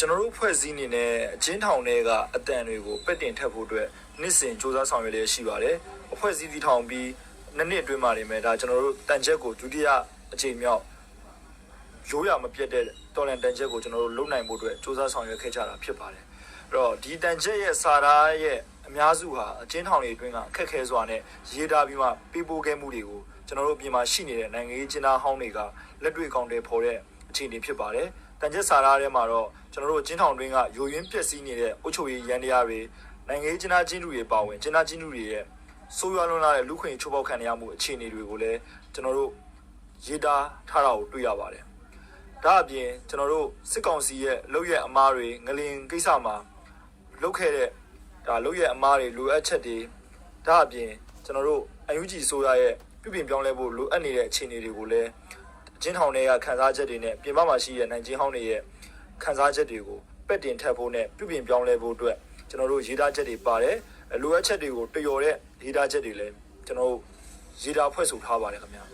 ကျွန်တော်တို့ဖွဲ့စည်းနေတဲ့အချင်းထောင်တွေကအတန်တွေကိုပက်တင်ထပ်ဖို့အတွက်နှစ်စဉ်စ조사ဆောင်ရွက်လျက်ရှိပါတယ်အဖွဲ့စည်းတည်ထောင်ပြီးနှစ်နှစ်အတွင်းမှာနေမယ်ဒါကျွန်တော်တို့တန်ချက်ကိုဒုတိယအချိန်မြောက်ရိုးရမပြတ်တဲ့တော်လန်တန်ချက်ကိုကျွန်တော်တို့လုံနိုင်ဖို့အတွက်စ조사ဆောင်ရွက်ခဲ့ကြတာဖြစ်ပါတယ်အဲ့တော့ဒီတန်ချက်ရဲ့စာသားရဲ့အများစုဟာအချင်းထောင်တွေအတွင်းကအခက်ခဲစွာနဲ့ရေးသားပြီးမှပေးပို့ခဲ့မှုတွေကိုကျွန်တော်တို့အပြင်မှာရှိနေတဲ့နိုင်ငံရေးကျင်းသားဟောင်းတွေကလက်တွေ့ကောင်းတယ်ဖော်တဲ့ အခြေအနေဖြစ်ပါတယ်တန်ချက်စာသားထဲမှာတော့ကျွန်တော်တို့အချင်းထောင်တွင်းကယိုယွင်းပျက်စီးနေတဲ့အုပ်ချုပ်ရေးရန်တရားတွေနိုင်ငံရေးကျင်းသားချင်းတူတွေပါဝင်ကျင်းသားချင်းတူတွေရဲ့ဆိုးရွားလွန်းလာတဲ့လူခွင့်ချိုးဖောက်ခံရမှုအခြေအနေတွေကိုလည်းကျွန်တော်တို့ရေးသားထားတာကိုတွေ့ရပါတယ်ဒါအပြင်ကျွန်တော်တို့စစ်ကောင်စီရဲ့လုပ်ရက်အမားတွေငလင်ကိစ္စမှာလုပ်ခဲ့တဲ့ဒါလုပ်ရက်အမားတွေလိုအပ်ချက်တွေဒါအပြင်ကျွန်တော်တို့အယူဂျီဆိုရရဲ့ပြုပြင်ပြောင်းလဲဖို့လိုအပ်နေတဲ့အခြေအနေတွေကိုလည်း အချင်းထောင်တွေကခန်းစားချက်တွေနဲ့ပြင်ပမှာရှိတဲ့နိုင်ချင်းဟောင်းတွေရဲ့ခန်းစားချက်တွေကိုပက်တင်ထပ်ဖို့နဲ့ပြုပြင်ပြောင်းလဲဖို့အတွက်ကျွန်တော်တို့ရေးသားချက်တွေပါတယ်အဲလိုအပ်ချက်တွေကိုတယော်တဲ့ရေးသားချက်တွေလည်းကျွန်တော်တို့ရေးသားဖွဲ့ဆိုထားပါတယ်ခင်ဗျာ